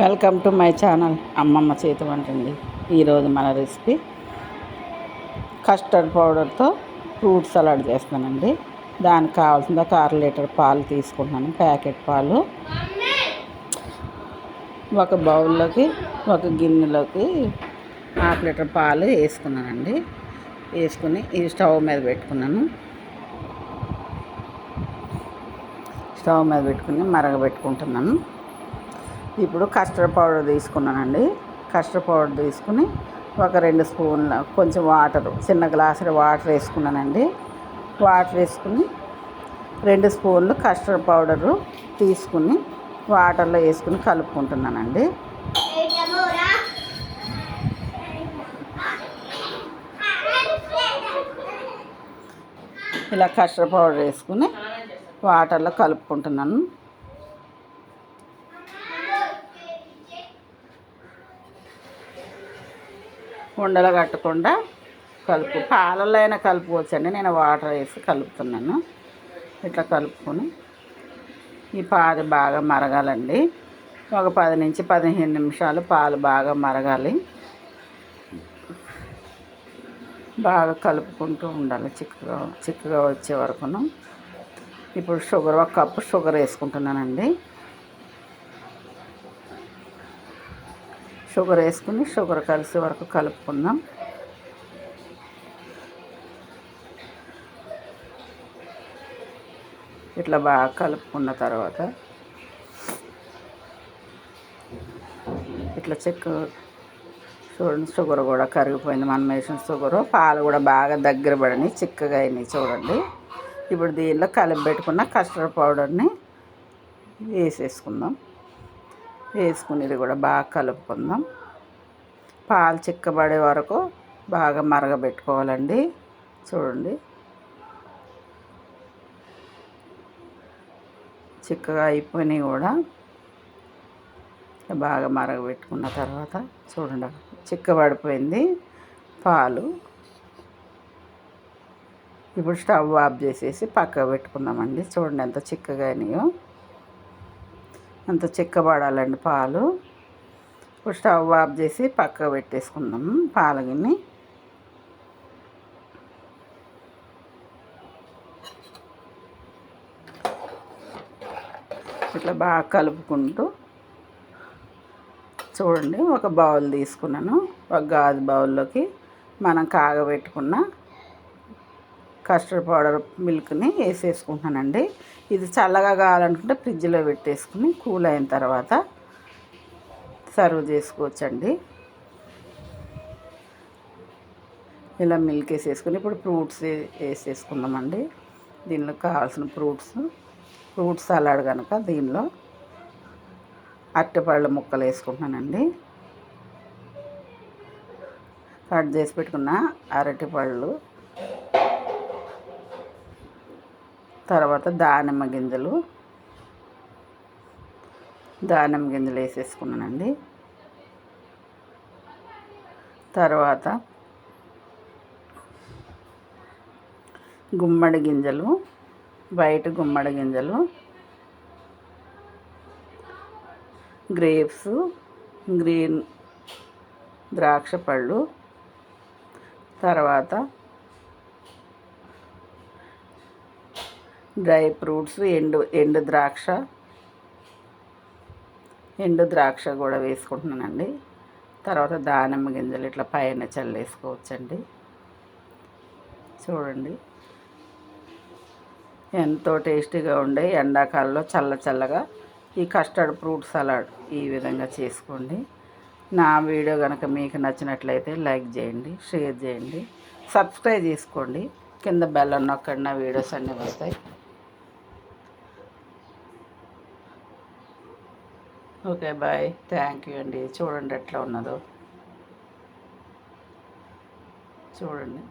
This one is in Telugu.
వెల్కమ్ టు మై ఛానల్ అమ్మమ్మ చేతి వంట అండి ఈరోజు మన రెసిపీ కస్టర్డ్ పౌడర్తో ఫ్రూట్ సలాడ్ చేస్తానండి. దానికి కావాల్సిన ఒక అర లీటర్ పాలు తీసుకుంటున్నాను ప్యాకెట్ పాలు. ఒక బౌల్లోకి ఒక గిన్నెలోకి హాఫ్ లీటర్ పాలు వేసుకున్నానండి. వేసుకుని ఈ స్టవ్ మీద పెట్టుకున్నాను. స్టవ్ మీద పెట్టుకుని మరగబెట్టుకుంటున్నాను. ఇప్పుడు కస్టర్డ్ పౌడర్ తీసుకున్నానండి. కస్టర్డ్ పౌడర్ తీసుకుని ఒక రెండు స్పూన్ల కొంచెం వాటర్ చిన్న గ్లాసులో వాటర్ వేసుకున్నానండి. వాటర్ వేసుకుని రెండు స్పూన్లు కస్టర్డ్ పౌడరు తీసుకుని వాటర్లో వేసుకుని కలుపుకుంటున్నానండి. ఇలా కస్టర్డ్ పౌడర్ వేసుకుని వాటర్లో కలుపుకుంటున్నాను. ఉండలు కట్టకుండా కలుపు పాలల్లో అయినా కలుపుకోవచ్చండి. నేను వాటర్ వేసి కలుపుతున్నాను. ఇట్లా కలుపుకొని ఈ పాలు బాగా మరగాలండి. ఒక పది నుంచి పదిహేను నిమిషాలు పాలు బాగా మరగాలి. బాగా కలుపుకుంటూ ఉండాలి. చిక్కగా చిక్కగా వచ్చే వరకును. ఇప్పుడు షుగర్ ఒక కప్పు షుగర్ వేసుకుంటున్నానండి. షుగర్ వేసుకుని షుగర్ కలిసే వరకు కలుపుకుందాం. ఇట్లా బాగా కలుపుకున్న తర్వాత ఇట్లా చెక్క చూడండి షుగర్ కూడా కరిగిపోయింది. మనం వేసిన షుగర్ పాలు కూడా బాగా దగ్గర పడినాయి చిక్కగా అయినాయి చూడండి. ఇప్పుడు దీనిలో కలిపి పెట్టుకున్న కస్టర్డ్ పౌడర్ని వేసేసుకుందాం. వేసుకుని ఇది కూడా బాగా కలుపుకుందాం. పాలు చిక్కబడే వరకు బాగా మరగబెట్టుకోవాలండి. చూడండి. చిక్కగా అయిపోయినాయి కూడా. బాగా మరగబెట్టుకున్న తర్వాత చూడండి చిక్కబడిపోయింది పాలు. ఇప్పుడు స్టవ్ ఆఫ్ చేసేసి పక్కకు పెట్టుకుందామండి. చూడండి ఎంత చిక్కగా అయినాయో. అంత చిక్కబడాలండి పాలు. ఇప్పుడు స్టవ్ ఆఫ్ చేసి పక్కకు పెట్టేసుకుందాం పాల గిన్నె ఇట్లా బాగా కలుపుకుంటూ చూడండి ఒక బౌల్ తీసుకున్నాను. ఒక గాజు బౌల్లోకి మనం కాగబెట్టుకున్న కస్టర్డ్ పౌడర్ మిల్క్ని వేసేసుకుంటున్నానండి. ఇది చల్లగా కావాలనుకుంటే ఫ్రిడ్జ్లో పెట్టేసుకుని కూల్ అయిన తర్వాత సర్వ్ చేసుకోవచ్చండి. ఇలా మిల్క్ వేసేసుకుని ఇప్పుడు ఫ్రూట్స్ వేసేసుకుందామండి. దీనిలో కావాల్సిన ఫ్రూట్స్ ఫ్రూట్ సలాడ్ కనుక దీనిలో అరటిపళ్ళ ముక్కలు వేసుకుంటున్నానండి. కట్ చేసి పెట్టుకున్న అరటిపళ్ళు తర్వాత దానిమ్మ గింజలు. దానిమ్మ గింజలు వేసేసుకున్నానండి. తర్వాత గుమ్మడి గింజలు వైట్ గుమ్మడి గింజలు గ్రేప్స్ గ్రీన్ ద్రాక్ష పళ్ళు తర్వాత డ్రై ఫ్రూట్స్ ఎండు ఎండు ద్రాక్ష. ఎండు ద్రాక్ష కూడా వేసుకుంటున్నానండి. తర్వాత దానిమ్మ గింజలు ఇట్లా పైన చల్లేసుకోవచ్చండి. చూడండి. ఎంతో టేస్టీగా ఉండే ఎండాకాలంలో చల్ల చల్లగా ఈ కస్టర్డ్ ఫ్రూట్ సలాడ్ ఈ విధంగా చేసుకోండి. నా వీడియో కనుక మీకు నచ్చినట్లయితే లైక్ చేయండి షేర్ చేయండి సబ్స్క్రైబ్ చేసుకోండి. కింద బెల్ నొక్కండి నా వీడియోస్ అన్నీ వస్తాయి. Okay bye. థ్యాంక్ యూ అండి. చూడండి ఎట్లా ఉన్నదో. చూడండి.